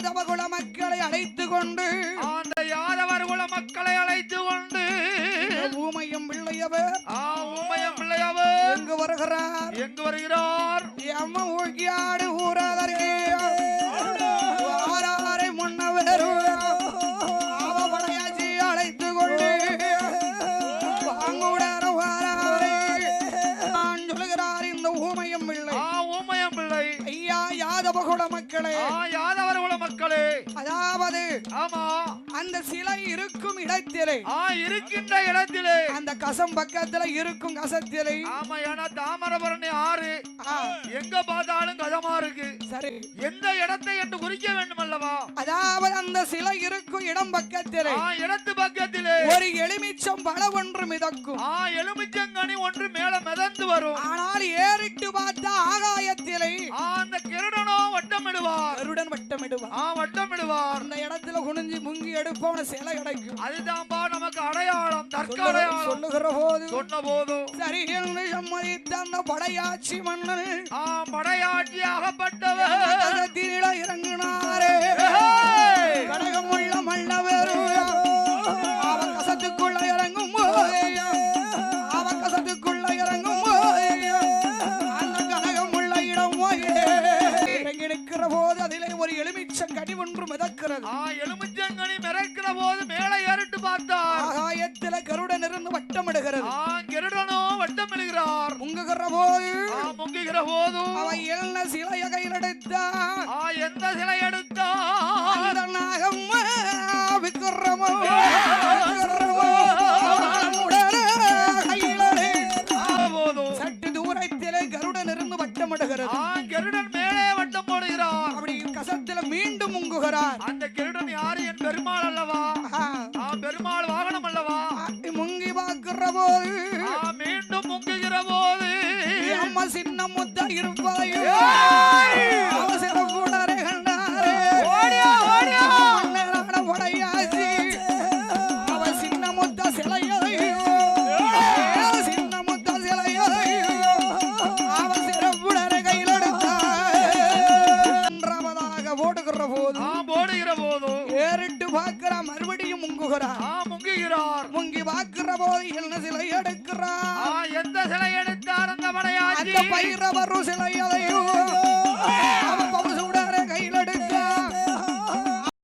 யாதவ குல மக்களை அழைத்து கொண்டு அந்த யாதவர் குல மக்களை அழைத்து கொண்டு ஊமையும் பிள்ளையவர் ஆ உண்மையம் பிள்ளையவர் எங்கு வருகிறார்? எங்கு வருகிறார்? எம்ம ஊக்கியாடு ஊமையும் பிள்ளை. ஐயா யாதவ குல மக்களே. ஆ யாதவர் குல மக்களே. அதாவது ஆமா. அந்த சிலை இருக்கும் இடத்திலே. ஆ இருக்கின்ற இடத்திலே. அந்த கசம் பக்கத்துல இருக்கும் கசத்திலே. ஆமா ஏன்னா தாமிரபரணி ஆறு. எங்க பார்த்தாலும் கதமா இருக்கு. சரி. எந்த இடத்தை என்று குறிக்க வேண்டும் அல்லவா அதாவது அந்த சிலை இருக்கும் இடம் பக்கத்திலே. ஆ இடத்து பக்கத்திலே. ஒரு எலுமிச்சம் பல ஒன்று மிதக்கும். ஆ எலுமிச்சங்கனி ஒன்று மேல மிதந்து வரும். ஆனால் ஏறிட்டு பார்த்த ஆகாயத்திலே அந்த கிருடனோ வட்டமிடுவார். கருடன் வட்டமிடுவான் ஆ வட்டமிடுவார். அந்த இடத்துல குனிஞ்சு முங்கி எடுப்பவன சிலை கிடைக்கும் அதுதான்பா நமக்கு அடையாளம் தர்க்க சொல்லுகிற- அடையாளம். சொல்லுகிற போது சொன்ன போதும் சரி என்று சம்மதித்த அந்த படையாட்சி மன்னன். ஆ படையாட்சி அகப்பட்டவர். போது அதிலே ஒரு எலுமிச்சம் கடி ஒன்று மிதக்கிறது. ஆ எலுமிச்சங்கனி மிரக்கிற போது மேலே ஏறிட்டு பார்த்தார். ஆகாயத்தில கருடன் இருந்து வட்டமிடுகிறது. ஆ கிருடனோ வட்டமிடுகிறார். முங்குகிற போது ஆ முங்குகிற போதும் அவ என்ன சிலைய கையில் எடுத்தான்? ஆ எந்த சிலை எடுத்தார் அந்த நாகம் கையிலே போதும். சற்று தூரத்திலே கருடன் இருந்து வட்டமிடுகிறது மீண்டும் முங்குகிறார். அந்த கருடன் யாரு? என் பெருமாள் அல்லவா? பெருமாள் வாகனம் அல்லவா? முங்கி பார்க்கிற போது மீண்டும் முங்குகிற போது அம்மா சின்ன முத்தா இருப்பதையும் ஏய்! போடுகிற போதும் ஏறிட்டு பார்க்கிற மறுபடியும் முங்குகிறார். முங்குகிறார். முங்கி பார்க்கிற போது என்ன சிலை எடுக்கிறார்? எந்த சிலை எடுத்தார் அந்த படையாச்சி அந்த பைரவரு சிலையதையும்